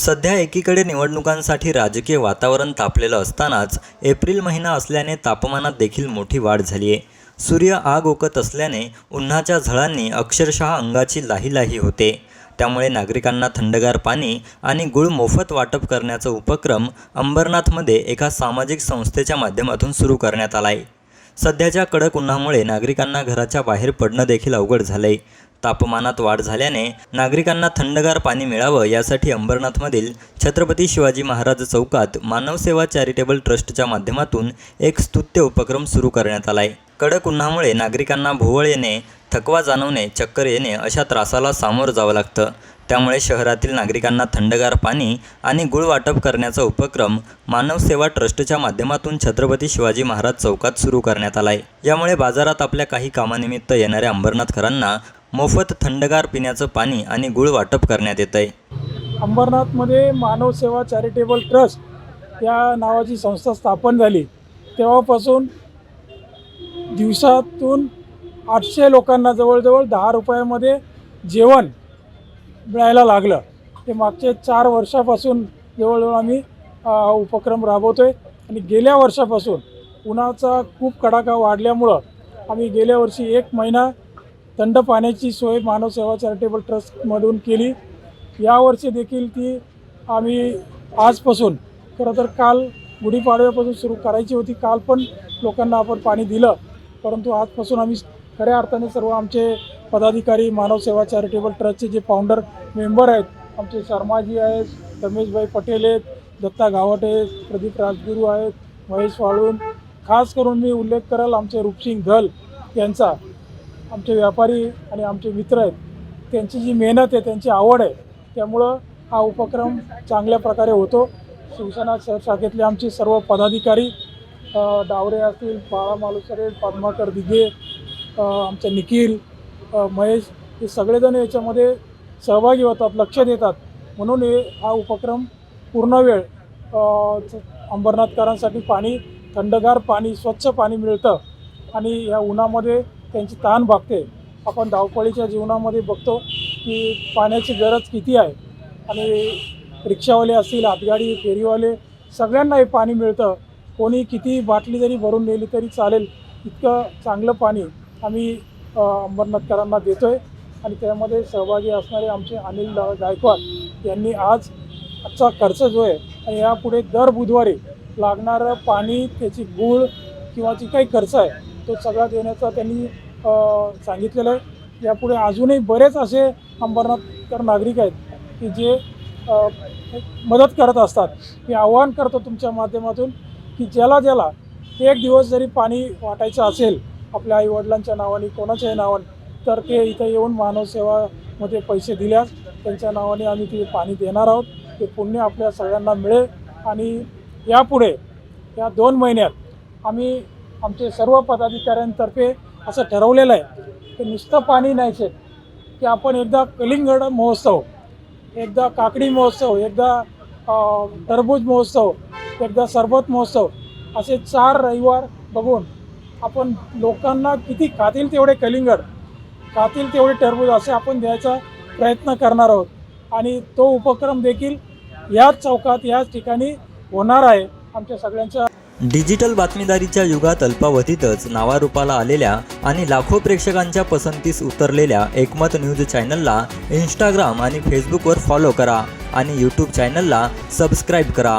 सध्या एकीकडे निवडणुकांसाठी राजकीय वातावरण तापलेलं असतानाच एप्रिल महिना असल्याने तापमानात देखील मोठी वाढ झाली आहे सूर्य आग ओकत असल्याने उन्हाच्या झळांनी अक्षरशः अंगाची लाही लाही होते. त्यामुळे नागरिकांना थंडगार पाणी आणि गुळ मोफत वाटप करण्याचा उपक्रम अंबरनाथमध्ये एका सामाजिक संस्थेच्या माध्यमातून सुरू करण्यात आला आहे सध्याच्या कडक उन्हामुळे नागरिकांना घराच्या बाहेर पडणं देखील अवघड झालंय. तापमानात वाढ झाल्याने नागरिकांना थंडगार पाणी मिळावं यासाठी अंबरनाथमधील छत्रपती शिवाजी महाराज चौकात मानवसेवा चॅरिटेबल ट्रस्टच्या माध्यमातून एक स्तुत्य उपक्रम सुरू करण्यात आला आहे कडक उन्हामुळे नागरिकांना भोवळ येणे थकवा जाणवणे चक्कर येणे अशा त्रासाला सामोरं जावं लागतं. त्यामुळे शहरातील नागरिकांना थंडगार पाणी आणि गुळ वाटप करण्याचा उपक्रम मानवसेवा ट्रस्टच्या माध्यमातून छत्रपती शिवाजी महाराज चौकात सुरू करण्यात आला आहे यामुळे बाजारात आपल्या काही कामानिमित्त येणाऱ्या अंबरनाथकरांना मोफत थंडगार पिण्याचं पाणी आणि गुळ वाटप करण्यात येत आहे अंबरनाथमध्ये मानव सेवा चॅरिटेबल ट्रस्ट या नावाची संस्था स्थापन झाली. तेव्हापासून दिवसातून आठशे लोकांना जवळजवळ दहा रुपयामध्ये जेवण मिळायला लागलं. ते मागचे चार वर्षापासून जवळजवळ आम्ही उपक्रम राबवतो आहे आणि गेल्या वर्षापासून उन्हाचा खूप कडाका वाढल्यामुळं आम्ही गेल्या वर्षी एक महिना थंड पाण्याची सोय मानव सेवा चॅरिटेबल ट्रस्टमधून केली. यावर्षी देखील ती आम्ही आजपासून खरं तर काल गुढीपाडव्यापासून सुरू करायची होती. काल पण लोकांना आपण पाणी दिलं. परंतु आजपासून आम्ही खऱ्या अर्थाने सर्व आमचे पदाधिकारी मानव सेवा चॅरिटेबल ट्रस्टचे जे फाउंडर मेंबर आहेत आमचे शर्माजी आहेत रमेशभाई पटेल आहेत दत्ता गावट आहेत प्रदीप राजगुरू आहेत महेश वाळून खास करून मी उल्लेख कराल आमचे रूपसिंग धल यांचा. आमचे व्यापारी आणि आमचे मित्र आहेत. त्यांची जी मेहनत आहे त्यांची आवड आहे त्यामुळं हा उपक्रम चांगल्या प्रकारे होतो. शिवसेना शहर शाखेतले आमचे सर्व पदाधिकारी डावरे असतील बाळा मालुसरे पद्माकर दिघे आमच्या आमचे निखिल महेश हे सगळेजण याच्यामध्ये सहभागी होतात लक्ष देतात. म्हणून हे हा उपक्रम पूर्ण वेळ अंबरनाथकरांसाठी पाणी थंडगार पाणी स्वच्छ पाणी मिळतं आणि या उन्हामध्ये त्यांची ताण भागते. आपण धावपळीच्या जीवनामध्ये बघतो की पाण्याची गरज किती आहे आणि रिक्षावाले असतील हातगाडी फेरीवाले सगळ्यांना हे पाणी मिळतं. कोणी किती बाटली जरी भरून नेली तरी चालेल इतकं चांगलं पाणी आम्ही अंबरनाथकरांना देतो आहे आणि त्यामध्ये सहभागी असणारे आमचे अनिल गायकवाड यांनी आज आजचा खर्च जो आहे आणि यापुढे दर बुधवारी लागणारं पाणी त्याची गूळ किंवा जी काही खर्च आहे तो सगळा देण्याचा त्यांनी सांगितलेलं आहे. यापुढे अजूनही बरेच असे अंबरनाथकर नागरिक आहेत की जे मदत करत असतात. मी आव्हान करतो तुमच्या माध्यमातून की ज्याला ज्याला एक दिवस जरी पाणी वाटायचं असेल आपल्या आईवडिलांच्या नावाने कोणाच्याही नावाने तर ते इथं येऊन मानवसेवामध्ये पैसे दिल्यास त्यांच्या नावाने आम्ही ते पाणी देणार आहोत. ते पुण्य आपल्या सगळ्यांना मिळेल. आणि यापुढे या दोन महिन्यात आम्ही आमचे सर्व पदाधिकाऱ्यांतर्फे असं ठरवलेलं आहे की नुसतं पाणी न्यायचे की आपण एकदा कलिंगड महोत्सव एकदा काकडी महोत्सव एकदा टरबूज महोत्सव एकदा सरबत महोत्सव असे चार रविवार बघून आपण लोकांना किती खातील तेवढे कलिंगड खातील तेवढे टरबूज असे आपण द्यायचा प्रयत्न करणार आहोत. आणि तो उपक्रम देखील याच चौकात याच ठिकाणी होणार आहे. आमच्या सगळ्यांच्या डिजिटल बातमीदारीच्या युगात अल्पावधीतच नावारूपाला आलेल्या आणि लाखो प्रेक्षकांच्या पसंतीस उतरलेल्या एकमत न्यूज चॅनलला इंस्टाग्राम आणि फेसबुकवर फॉलो करा आणि यूट्यूब चॅनलला सबस्क्राईब करा.